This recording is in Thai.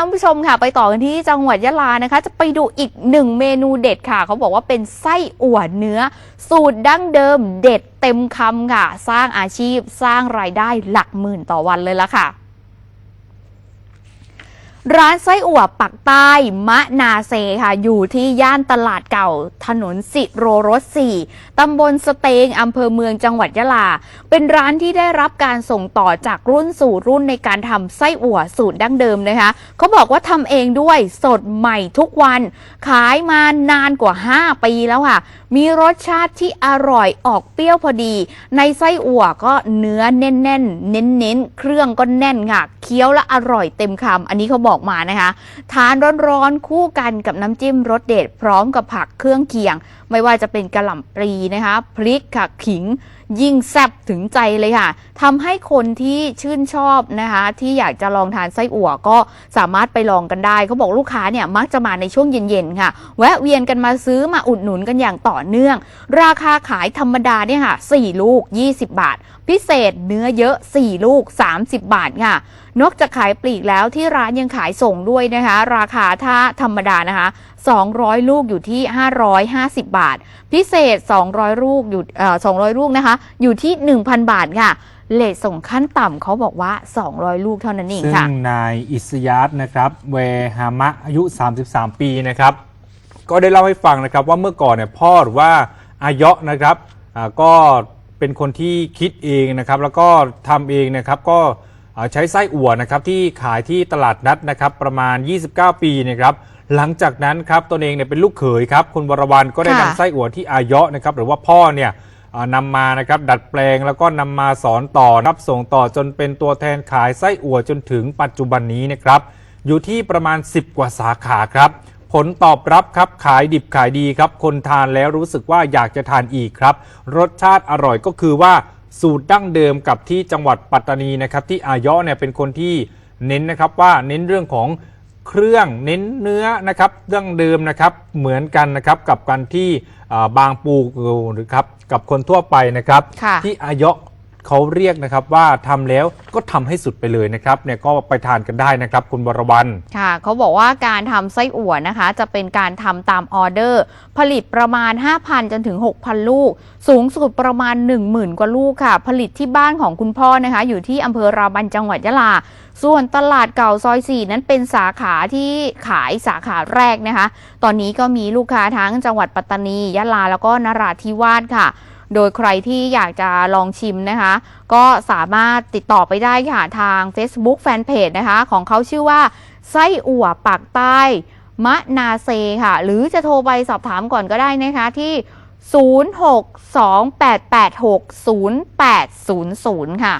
ท่านผู้ชมค่ะไปต่อกันที่จังหวัดยะลานะคะ จะไปดูอีกหนึ่งเมนูเด็ดค่ะ เขาบอกว่าเป็นไส้อั่วเนื้อ สูตรดั้งเดิมเด็ดเต็มคำค่ะ สร้างอาชีพสร้างรายได้หลักหมื่นต่อวันเลยละค่ะ ร้านไส้อั่วปักใต้มะนาเซค่ะ อยู่ที่ย่านตลาดเก่าถนนสิโรรส4ตำบลสเตงอำเภอเมืองจังหวัดยะลา เป็นร้านที่ได้รับการส่งต่อจากรุ่นสู่รุ่นในการทำไส้อั่วสูตรดั้งเดิมนะคะ เขาบอกว่าทำเองด้วยสดใหม่ทุกวัน ขายมานานกว่า 5 ปีแล้วค่ะ มีรสชาติที่อร่อยออกเปรี้ยวพอดี ในไส้อั่วก็เนื้อแน่นๆ เน้นๆ เครื่องก็แน่นค่ะ เคี้ยวและอร่อยเต็มคำอันนี้เขาบอกมานะคะ ทานร้อนๆคู่กันกับน้ำจิ้มรสเด็ดพร้อมกับผักเครื่องเคียง ไม่ว่าจะเป็นกระหล่ำปลีนะคะ พริกค่ะขิง ยิ่งแซ่บถึงใจเลยค่ะทำให้คนที่ชื่นชอบนะคะ ที่อยากจะลองทานไส้อั่วก็สามารถไปลองกันได้ เขาบอกลูกค้าเนี่ยมักจะมาในช่วงเย็นๆค่ะ แวะเวียนกันมาซื้อมาอุดหนุนกันอย่างต่อเนื่อง ราคาขายธรรมดาเนี่ยค่ะ 4 ลูก 20 บาท พิเศษเนื้อเยอะ 4 ลูก 30 บาทค่ะนอกจากขายปลีกแล้วที่ร้านยังขายส่งด้วยนะคะ ราคาถ้าธรรมดานะคะ 200 ลูกอยู่ที่ 550 บาท พิเศษ 200 ลูกอยู่เอ่อ200 ลูกนะคะอยู่ที่ 1,000 บาทค่ะเลทส่งขั้นต่ำเขาบอกว่า 200 ลูกเท่านั้นเองซึ่งค่ะนายอิสยาตนะครับเวฮามะอายุ 33 ปีนะครับ ก็ได้เล่าให้ฟังนะครับว่าเมื่อก่อนเนี่ยพ่อหรือว่าอายะนะครับอ่าก็เป็นคนที่คิดเองนะครับ แล้วก็ทำเองนะครับก็อ่าใช้ไส้อั่วนะครับที่ขายที่ตลาดนัดนะครับประมาณ 29 ปีนะครับ หลังจากนั้นครับตนเองเนี่ยเป็นลูกเขยครับคุณวรวันก็ได้ค่ะ นำไส้อั่วที่อายะนะครับหรือว่าพ่อเนี่ยอ่า นำมานะครับดัดแปลงแล้วก็นำมาสอนต่อรับส่งต่อจนเป็นตัวแทนขายไส้อั่วจนถึงปัจจุบันนี้นะครับอยู่ที่ประมาณ 10 กว่าสาขาครับ ผลตอบรับครับขายดิบขายดีครับ คนทานแล้วรู้สึกว่าอยากจะทานอีกครับ รสชาติอร่อยก็คือว่าสูตรดั้งเดิมกับที่จังหวัดปัตตานีนะครับที่อายะเนี่ยเป็นคนที่เน้นนะครับว่าเน้นเรื่องของ เครื่องเน้นเนื้อนะครับดั้งเดิมนะครับเหมือนกันนะครับกับการที่อ่าบางปูหรือครับกับคนทั่วไปนะครับค่ะที่อายะ เขาเรียกนะครับว่าทำแล้วก็ทำให้สุดไปเลยนะครับเนี่ยก็ไปทานกันได้นะครับ คุณบรวันค่ะเขาบอกว่าการทำไส้อั่วนะคะ จะเป็นการทำตามออเดอร์ ผลิตประมาณ 5,000 จนถึง 6,000 ลูก สูงสุดประมาณ 10,000 กว่าลูกค่ะ ผลิตที่บ้านของคุณพ่อนะคะ อยู่ที่อำเภอราบันจังหวัดยะลาส่วนตลาดเก่าซอย 4 นั้นเป็นสาขาที่ขายสาขาแรกนะคะ ตอนนี้ก็มีลูกค้าทั้งจังหวัดปัตตานี ยะลา แล้วก็นราธิวาสค่ะ โดยใครที่อยากจะลองชิมนะคะ ก็สามารถติดต่อไปได้ค่ะทาง Facebook Fanpage นะคะ ของเขาชื่อว่าไส้อั่วปากใต้มะนาเซค่ะ หรือจะโทรไปสอบถามก่อนก็ได้นะคะที่ 0628860800 ค่ะ